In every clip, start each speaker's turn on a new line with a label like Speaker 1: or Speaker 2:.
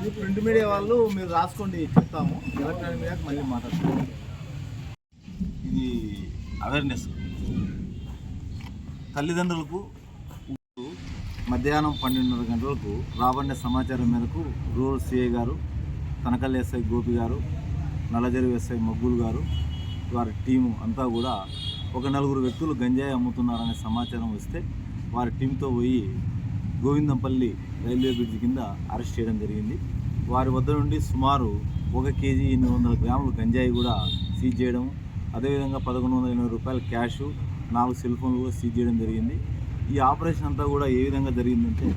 Speaker 1: ఇది print media వాళ్ళు మీరు రాసుకోండి చెప్తాము. ఎలక్ట్రానిక్ మీడియాకి మళ్ళీ మాట్లాడతాం ఇది అవేర్నెస్. తల్లిదండ్రులకు మధ్యాహ్నం పన్నెండున్నర గంటలకు రాబడిన సమాచారం మేరకు రూరల్ సిఐ గారు తనకల్ ఎస్ఐ గోపి గారు నల్లజరి ఎస్ఐ మగ్గులు గారు వారి టీము అంతా కూడా ఒక నలుగురు వ్యక్తులు గంజాయి అమ్ముతున్నారనే సమాచారం వస్తే వారి టీంతో పోయి గోవిందంపల్లి రైల్వే బ్రిడ్జ్ కింద అరెస్ట్ చేయడం జరిగింది. వారి వద్ద నుండి సుమారు ఒక కేజీ ఎనిమిది వందల గ్రాములు గంజాయి కూడా సీజ్ చేయడం అదేవిధంగా పదకొండు వందల ఎనభై రూపాయల క్యాష్ నాలుగు సెల్ ఫోన్లు కూడా సీజ్ చేయడం జరిగింది. ఈ ఆపరేషన్ అంతా కూడా ఏ విధంగా జరిగిందంటే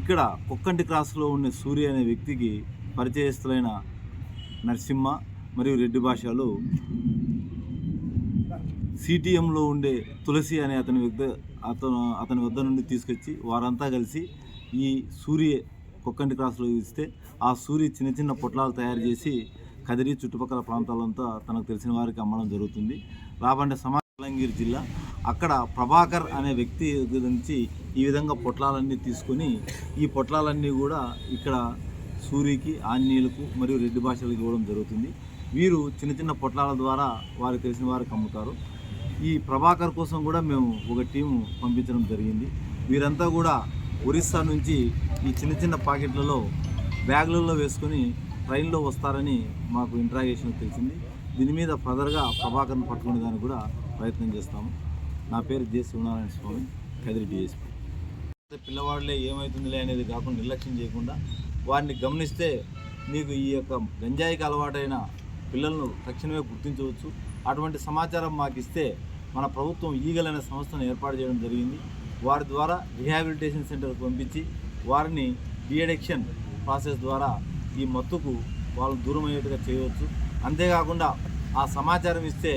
Speaker 1: ఇక్కడ కుక్కంటి క్రాస్లో ఉండే సూర్య అనే వ్యక్తికి పరిచయస్తులైన నరసింహ మరియు రెడ్డి భాషలు సిటిఎంలో ఉండే తులసి అనే అతని వద్ద అతను అతని వద్ద నుండి తీసుకొచ్చి వారంతా కలిసి ఈ సూర్య కుక్కంటి క్రాస్లో ఇస్తే ఆ సూర్య చిన్న చిన్న పొట్లాలు తయారు చేసి కదిరి చుట్టుపక్కల ప్రాంతాలంతా తనకు తెలిసిన వారికి అమ్మడం జరుగుతుంది. రాబండే సమాలంగిరి జిల్లా. అక్కడ ప్రభాకర్ అనే వ్యక్తి నుంచి ఈ విధంగా పొట్లాలన్నీ తీసుకొని ఈ పొట్లాలన్నీ కూడా ఇక్కడ సూరికి ఆంజనేయులకు మరియు రెడ్డి భాషలకు ఇవ్వడం జరుగుతుంది. వీరు చిన్న చిన్న పొట్లాల ద్వారా వారికి తెలిసిన వారికి అమ్ముతారు. ఈ ప్రభాకర్ కోసం కూడా మేము ఒక టీం పంపించడం జరిగింది. వీరంతా కూడా ఒరిస్సా నుంచి ఈ చిన్న చిన్న పాకెట్లలో బ్యాగులలో వేసుకొని ట్రైన్లో వస్తారని మాకు ఇంట్రాగేషన్ తెలిసింది. దీని మీద ఫర్దర్గా ప్రభాకర్ను పట్టుకునే దానికి కూడా ప్రయత్నం చేస్తాము. నా పేరు జె. శివనారాయణ స్వామి కదిరి డిఎస్పీ పిల్లవాడులే ఏమవుతుందిలే అనేది కాకుండా నిర్లక్ష్యం చేయకుండా వారిని గమనిస్తే మీకు ఈ యొక్క గంజాయికి అలవాటైన పిల్లలను తక్షణమే గుర్తించవచ్చు. అటువంటి సమాచారం మాకు ఇస్తే మన ప్రభుత్వం ఈగల్ అనే సంస్థను ఏర్పాటు చేయడం జరిగింది. వారి ద్వారా రిహాబిలిటేషన్ సెంటర్కు పంపించి వారిని డిఅడిక్షన్ ప్రాసెస్ ద్వారా ఈ మత్తుకు వాళ్ళు దూరం అయ్యేట్టుగా చేయవచ్చు. అంతేకాకుండా ఆ సమాచారం ఇస్తే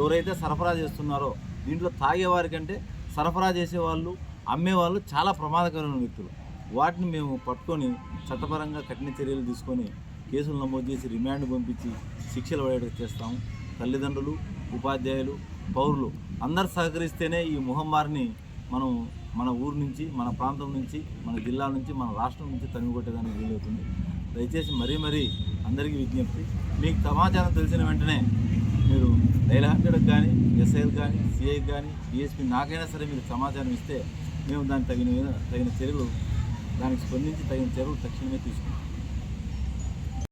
Speaker 1: ఎవరైతే సరఫరా చేస్తున్నారో దీంట్లో తాగేవారి కంటే సరఫరా చేసేవాళ్ళు అమ్మేవాళ్ళు చాలా ప్రమాదకరమైన వ్యక్తులు. వాటిని మేము పట్టుకొని చట్టపరంగా కఠిన చర్యలు తీసుకొని కేసులు నమోదు చేసి రిమాండ్ పంపించి శిక్షలు పడేటట్టు చేస్తాము తల్లిదండ్రులు ఉపాధ్యాయులు పౌరులు అందరు సహకరిస్తేనే ఈ ముహమ్మారిని మనం మన ఊరు నుంచి మన ప్రాంతం నుంచి మన జిల్లా నుంచి మన రాష్ట్రం నుంచి తనిగొట్టేదానికి వీలవుతుంది. దయచేసి మరీ మరీ అందరికీ విజ్ఞప్తి. మీకు సమాచారం తెలిసిన వెంటనే మీరు రైల్ హండ్రెడ్కి కానీ ఎస్ఐకి కానీ సిఐకి కానీ డిఎస్పీ నాకైనా సరే మీరు సమాచారం ఇస్తే మేము దానికి తగిన తగిన చర్యలు దానికి స్పందించి తగిన చర్యలు తక్షణమే తీసుకుంటాం.